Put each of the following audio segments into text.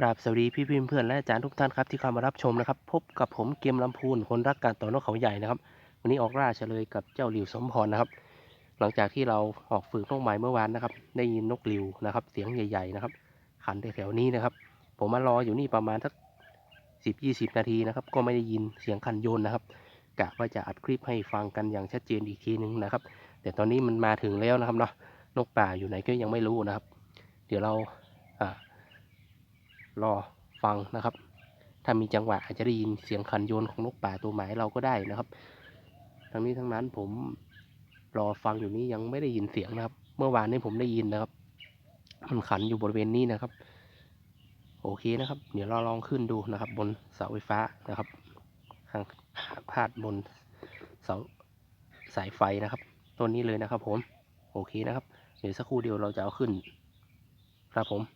กราบสวัสดีพี่พี่เพื่อนและอาจารย์ทุกท่านครับที่เข้ามารับชมนะครับ พบกับผมเกมลำพูนคนรักการต่อนกเขาใหญ่นะครับ วันนี้ออกล่าเฉลยกับเจ้าหลิวสมพรนะครับ หลังจากที่เราออกฝึกนกใหม่เมื่อวานนะครับ ได้ยินนกหลิวนะครับ เสียงใหญ่ ๆนะครับ ขันแถวๆนี้นะครับ ผมมารออยู่นี่ประมาณสักสิบยี่สิบนาทีนะครับ ก็ไม่ได้ยินเสียงคันโยนนะครับกะว่าจะอัดคลิปให้ฟังกันอย่างชัดเจนอีกทีนึงนะครับ แต่ตอนนี้มันมาถึงแล้วนะครับเนาะนกป่าอยู่ไหนก็ยังไม่รู้นะครับ เดี๋ยวเราอ่า รอฟังนะครับ ถ้ามีจังหวะอาจจะได้ยินเสียงคันโยนของนกป่าตัวหมายเราก็ได้นะครับ ทั้งนี้ทั้งนั้นผมรอฟังอยู่นี้ยังไม่ได้ยินเสียงนะครับ เมื่อวานนี้ผมได้ยินนะครับ มันขันอยู่บริเวณนี้นะครับ โอเคนะครับ เดี๋ยวเราลองขึ้นดูนะครับ บนเสาไฟฟ้านะครับข้างพาดบนเสาสายไฟนะครับต้นนี้เลยนะครับ ผม โอเคนะครับ เดี๋ยวสักครู่เดียวเราจะเอาขึ้น ครับผม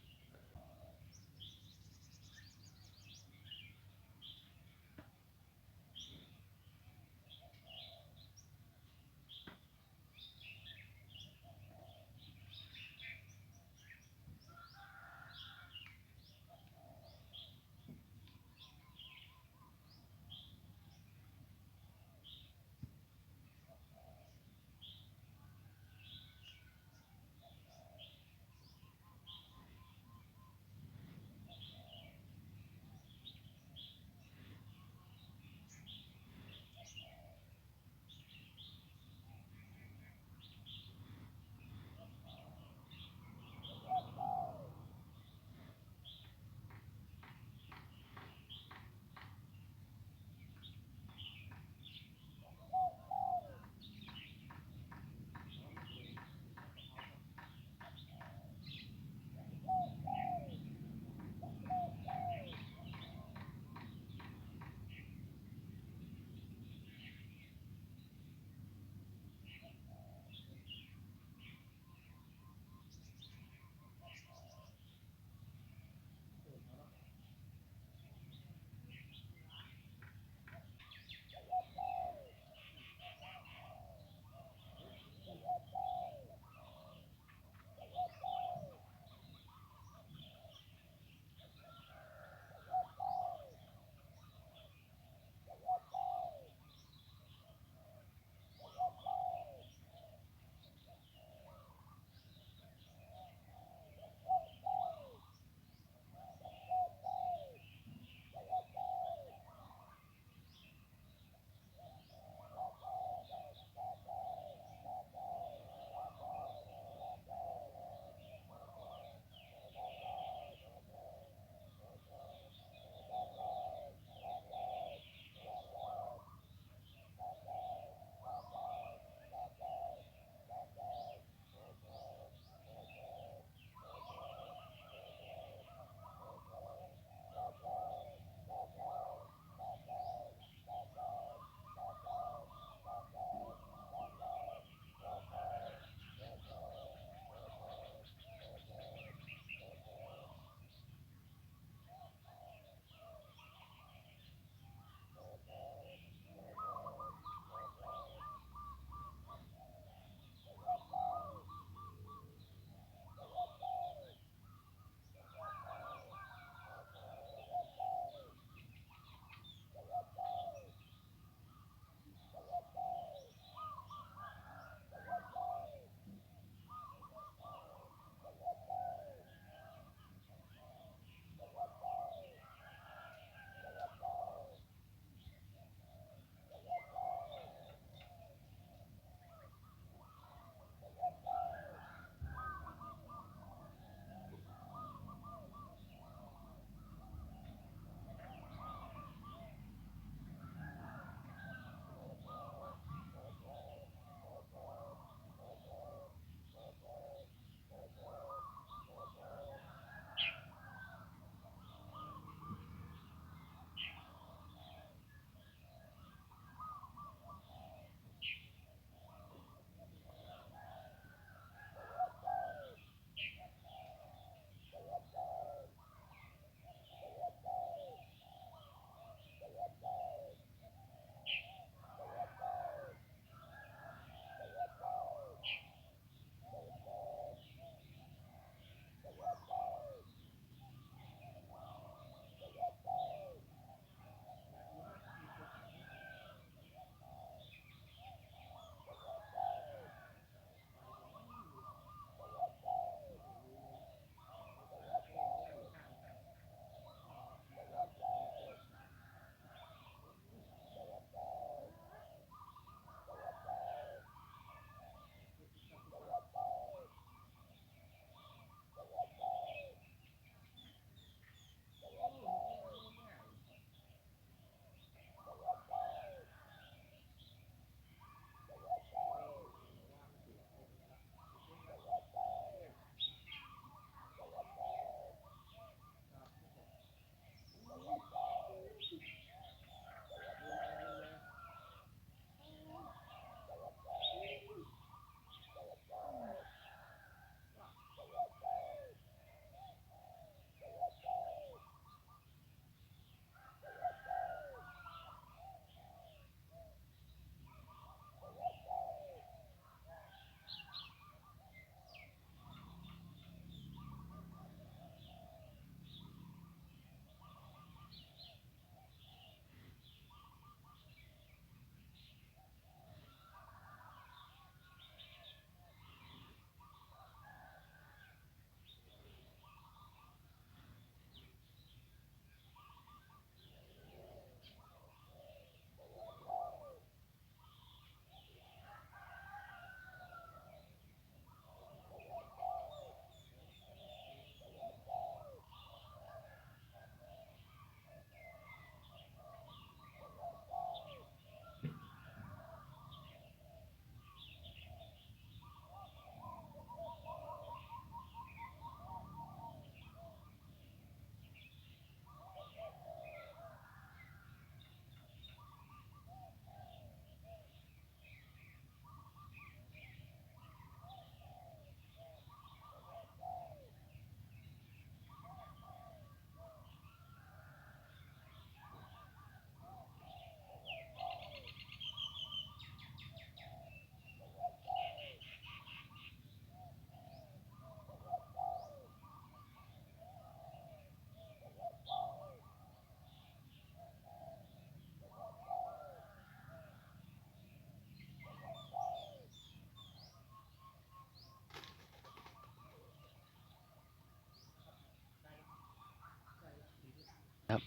ครับ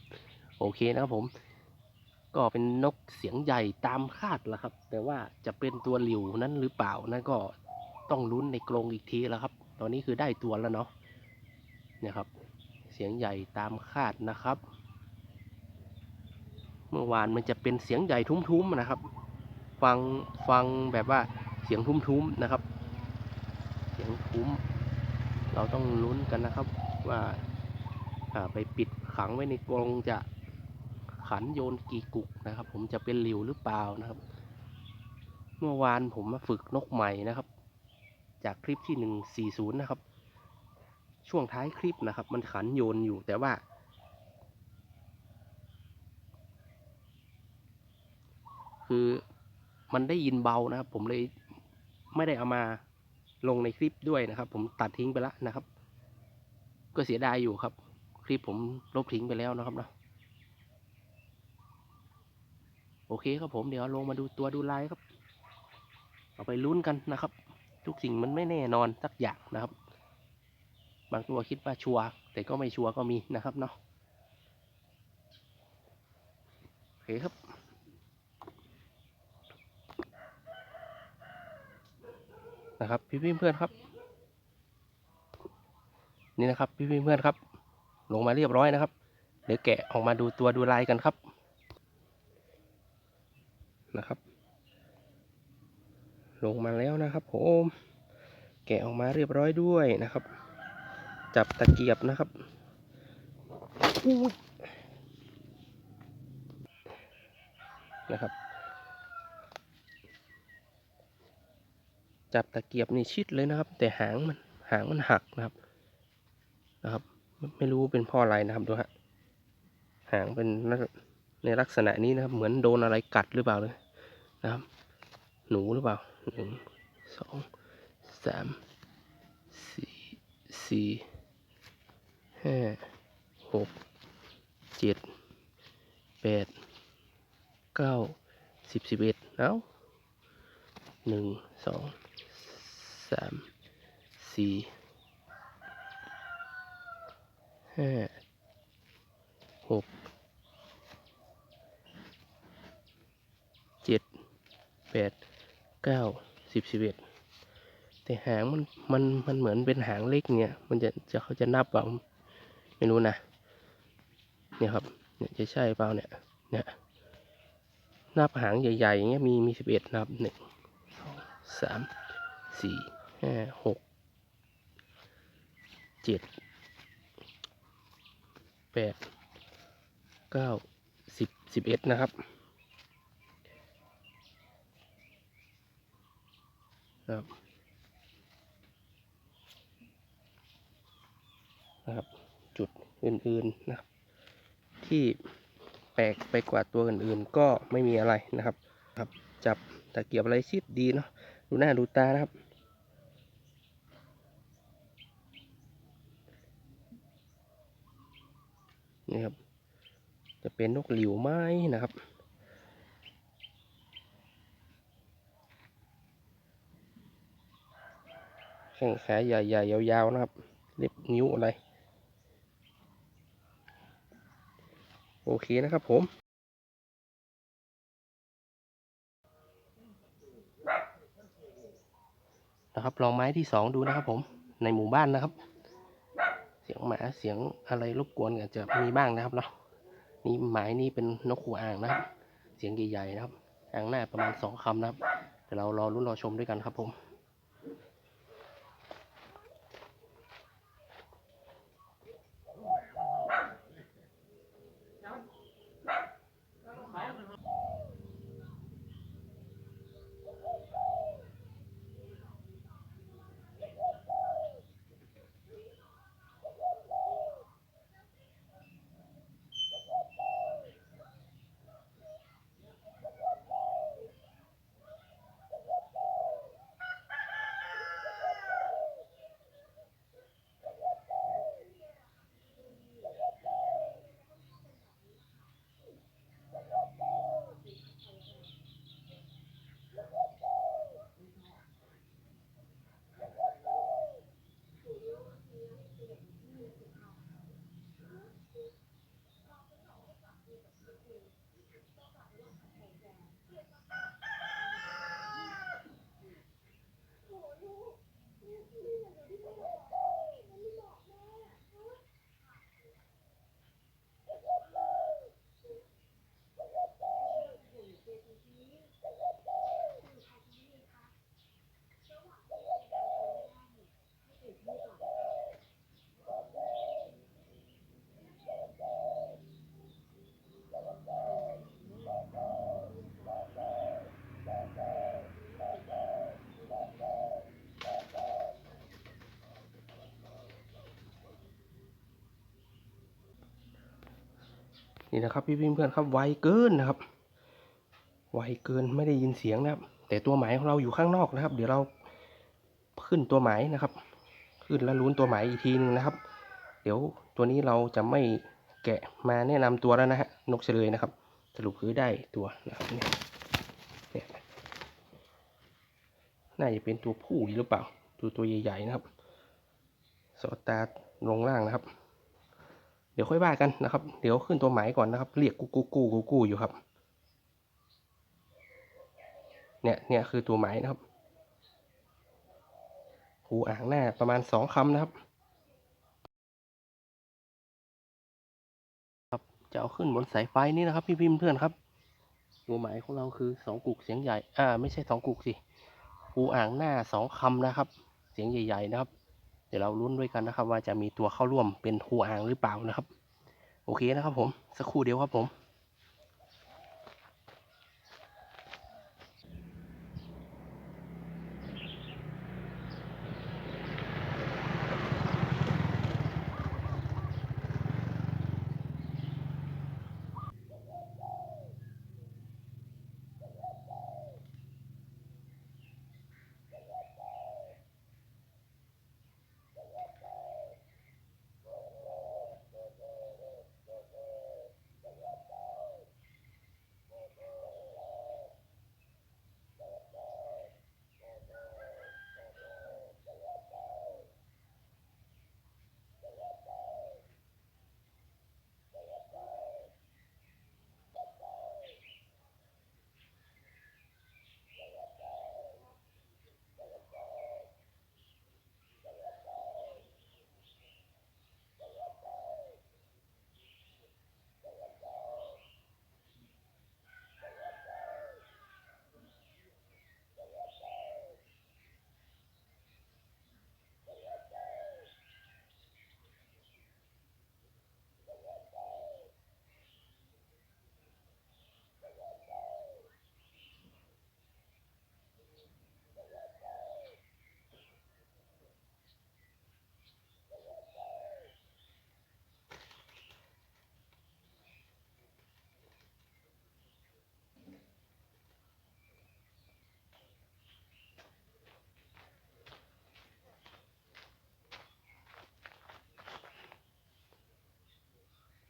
โอเคนะครับผม ก็เป็นนกเสียงใหญ่ตามคาดแหละครับ แต่ว่าจะเป็นตัวหลิวนั้นหรือเปล่านั่นก็ต้องลุ้นในกรงอีกทีแล้วครับ ตอนนี้คือได้ตัวแล้วเนาะเนี่ยครับ เสียงใหญ่ตามคาดนะครับ เมื่อวานมันจะเป็นเสียงใหญ่ทุ้มๆนะครับ ฟังฟังแบบว่าเสียงทุ้มๆนะครับ เสียงทุ้ม เราต้องลุ้นกันนะครับว่าไปปิด ขังไว้ในกรงจะขันโยนกี่กุกนะครับ ผมจะเป็นหลิวหรือเปล่านะครับ เมื่อวานผมมาฝึกนกใหม่นะครับ จากคลิปที่หนึ่งสี่ศูนย์นะครับ ช่วงท้ายคลิปนะครับ มันขันโยนอยู่แต่ว่า คือมันได้ยินเบานะครับ ผมเลยไม่ได้เอามาลงในคลิปด้วยนะครับ ผมตัดทิ้งไปแล้วนะครับ ก็เสียดายอยู่ครับ คลิปผมลบทิ้งไปแล้วนะครับเนาะโอเคครับผมเดี๋ยวลงมาดูตัวดูลายครับ เอาไปลุ้นกันนะครับ ทุกสิ่งมันไม่แน่นอนสักอย่างนะครับ บางตัวคิดว่าชัวร์แต่ก็ไม่ชัวร์ก็มีนะครับเนาะโอเคครับนะครับพี่พี่เพื่อนครับ นี่นะครับพี่พี่เพื่อนครับ ลงมาเรียบร้อยนะครับเดี๋ยวแกะออกมาดูตัวดูลายกันครับนะครับ ลงมาแล้วนะครับผมแกะออกมาเรียบร้อยด้วยนะครับ จับตะเกียบนะครับนะครับ จับตะเกียบนี่ชิดเลยนะครับ แต่หางมันหางมันหักนะครับนะครับ ไม่รู้เป็นพ่ออะไรนะครับดูฮะหางเป็นในลักษณะนี้นะครับ เหมือนโดนอะไรกัดหรือเปล่าเลยนะครับ หนูหรือเปล่าหนึ่งสองสามสี่สี่ห้าหกเจ็ดแปดเก้าสิบสิบเอ็ดเอ้าหนึ่งสองสามสี่ ห้าหกเจ็ดแปดเก้าสิบสิบเอ็ดแต่หางมันมันมันเหมือนเป็นหางเล็กเนี่ย มันจะจะเขาจะนับเปล่าไม่รู้นะเนี่ยครับเนี่ยจะใช่เปล่าเนี่ยเนี่ยนับหางใหญ่ๆอย่างเงี้ยมีมีสิบเอ็ดนับหนึ่งสองสามสี่ห้าหกเจ็ด แปดเก้าสิบสิบเอ็ดนะครับครับนะครับ จุดอื่นๆนะครับ ที่แปลกไปกว่าตัวอื่นๆ ก็ไม่มีอะไรนะครับครับ จับตะเกียบอะไรชิดดีเนาะดูหน้าดูตานะครับ นี่ครับ จะ เป็นนกหลิวไม้นะครับ แข้งขาใหญ่ๆ ยาวๆ นะครับ เล็บนิ้วอะไร โอเคนะครับผมนะครับลองไม้ที่สองดูนะครับผมในหมู่บ้านนะครับ เสียงหมาเสียงอะไรรบกวนอาจจะมีบ้างนะครับเนาะ นี่หมายนี่เป็นนกหัวอ่างนะครับเสียงใหญ่ๆนะครับ อ่างหน้าประมาณสองคำนะครับเดี๋ยวเรารอรุ้นรอชมด้วยกันครับผม นี่นะครับพี่เพื่อนๆครับไวเกินนะครับ ไวเกินไม่ได้ยินเสียงนะครับ แต่ตัวหมายของเราอยู่ข้างนอกนะครับ เดี๋ยวเราขึ้นตัวหมายนะครับ ขึ้นแล้วลุ้นตัวหมายอีกทีหนึงนะครับ เดี๋ยวตัวนี้เราจะไม่แกะมาแนะนำตัวแล้วนะฮะนกเฉลยนะครับ สรุปคือได้ตัวนะครับเนี่ยน่าจะเป็นตัวผู้หรือเปล่า ตัวตัวใหญ่ๆนะครับ สอดตาลงล่างนะครับ เดี๋ยวค่อยว่ากันนะครับ เดี๋ยวขึ้นตัวหมายก่อนนะครับ เรียกกูกูกูกูกูอยู่ครับ เนี่ยเนี่ยคือตัวหมายนะครับหูอ่างหน้าประมาณสองคำนะครับ ครับจะเอาขึ้นบนสายไฟนี่นะครับ พี่พิมพ์เพื่อนครับ ตัวหมายของเราคือสองกุกเสียงใหญ่ อ่า ไม่ใช่สองกุกสิหูอ่างหน้าสองคำนะครับ เสียงใหญ่ ๆ นะครับ ดี๋ยวเราลุ้นด้วยกันนะครับ ว่าจะมีตัวเข้าร่วมเป็นหูอ่างหรือเปล่านะครับ โอเคนะครับผม สักครู่เดียวครับผม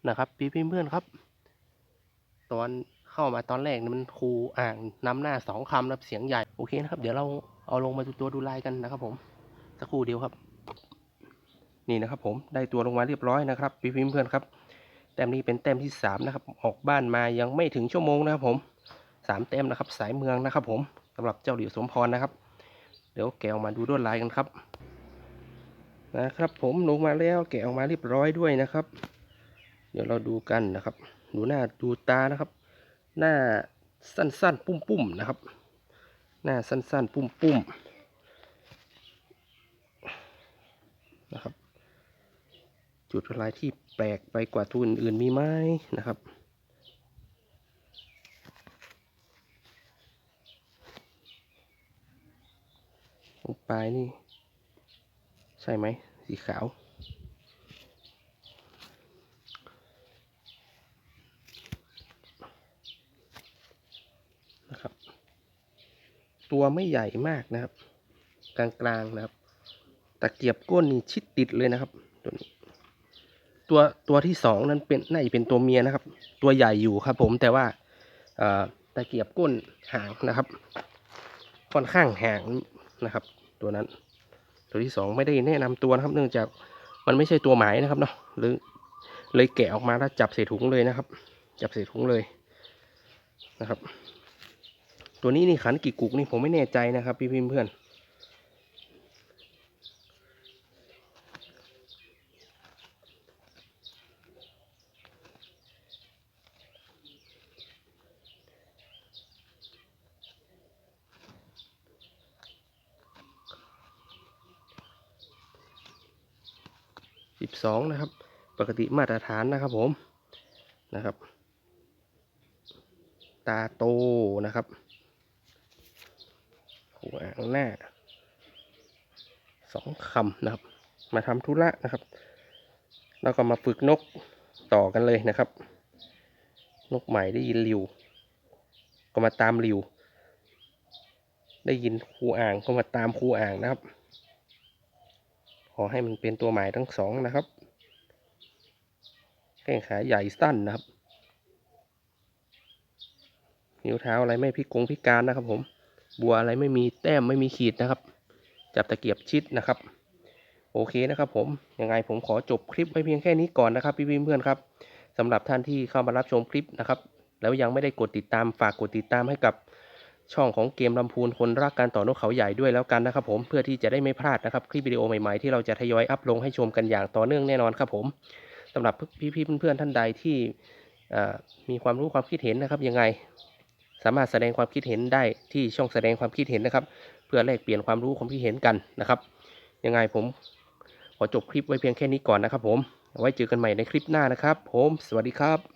นะครับพี่เพื่อนครับ ตอนเข้ามาตอนแรกมันครูอ่างนำหน้าสองคำรับเสียงใหญ่โอเคนะครับ เดี๋ยวเราเอาลงมาดูตัวดูลายกันนะครับ ผมสักครู่เดียวครับ นี่นะครับ ผมได้ตัวลงมาเรียบร้อยนะครับพี่เพื่อนครับแต้มนี้เป็นแต้มที่สามนะครับออกบ้านมายังไม่ถึงชั่วโมงนะครับ ผมสามแต้มนะครับ สายเมืองนะครับ ผมสำหรับเจ้าหลิวสมพรนะครับ เดี๋ยวแกะออกมาดูลวดลายกันครับนะครับ ผมลงมาแล้วแกะออกมาเรียบร้อยด้วยนะครับ เดี๋ยวเราดูกันนะครับ ดูหน้าดูตานะครับ หน้าสั้นๆ ปุ้มๆนะครับ หน้าสั้นๆ ปุ้มๆนะครับ จุดอะไรที่แปลกไปกว่าตัวอื่นมีไหมนะครับปลายนี่ ใช่ไหมสีขาว นะครับ ตัวไม่ใหญ่มากนะครับ กลางๆนะครับ ตะเกียบก้นนี่ชิดติดเลยนะครับ ตัวนี้ ตัวตัวที่สองนั้นเป็นน่าจะเป็นตัวเมียนะครับ ตัวใหญ่อยู่ครับ ผมแต่ว่าตะเกียบก้นห่างนะครับ ค่อนข้างห่างนะครับ ตัวนั้น ตัวที่สองไม่ได้แนะนำตัวนะครับ เนื่องจากมันไม่ใช่ตัวหมายนะครับเนาะหรือเลยแกะออกมาแล้วจับใส่ถุงเลยนะครับ จับใส่ถุงเลยนะครับ ตัวนี้นี่ขันกี่กุกนี่ผมไม่แน่ใจนะครับ พี่พิมเพื่อน สิบสองนะครับ ปกติมาตรฐานนะครับผมนะครับ ตาโตนะครับ หัวอ่างหน้าสองคำนะครับ มาทำธุระนะครับ แล้วก็มาฝึกนกต่อกันเลยนะครับ นกใหม่ได้ยินริว ก็มาตามริว ได้ยินครูอ่างก็มาตามครูอ่างนะครับ ขอให้มันเป็นตัวหมายทั้งสองนะครับแข้งขาใหญ่สั้นนะครับ นิ้วเท้าอะไรไม่พิกงพิการนะครับผม บัวอะไรไม่มีแต้มไม่มีขีดนะครับ จับตะเกียบชิดนะครับ โอเคนะครับผมยังไงผมขอจบคลิปไว้เพียงแค่นี้ก่อนนะครับพี่เพื่อนครับสำหรับท่านที่เข้ามารับชมคลิปนะครับ แล้วยังไม่ได้กดติดตามฝากกดติดตามให้กับช่องของเกมลำพูนคนรักการต่อนกเขาใหญ่ด้วยแล้วกันนะครับผมเพื่อที่จะได้ไม่พลาดนะครับคลิปวิดีโอใหม่ๆที่เราจะทยอยอัพลงให้ชมกันอย่างต่อเนื่องแน่นอนครับผมสำหรับพี่ๆเพื่อนๆท่านใดที่มีความรู้ความคิดเห็นนะครับยังไง สามารถแสดงความคิดเห็นได้ที่ช่องแสดงความคิดเห็นนะครับ เพื่อแลกเปลี่ยนความรู้ความคิดเห็นกันนะครับ ยังไงผมขอจบคลิปไว้เพียงแค่นี้ก่อนนะครับ ผมไว้เจอกันใหม่ในคลิปหน้านะครับ ผม สวัสดีครับ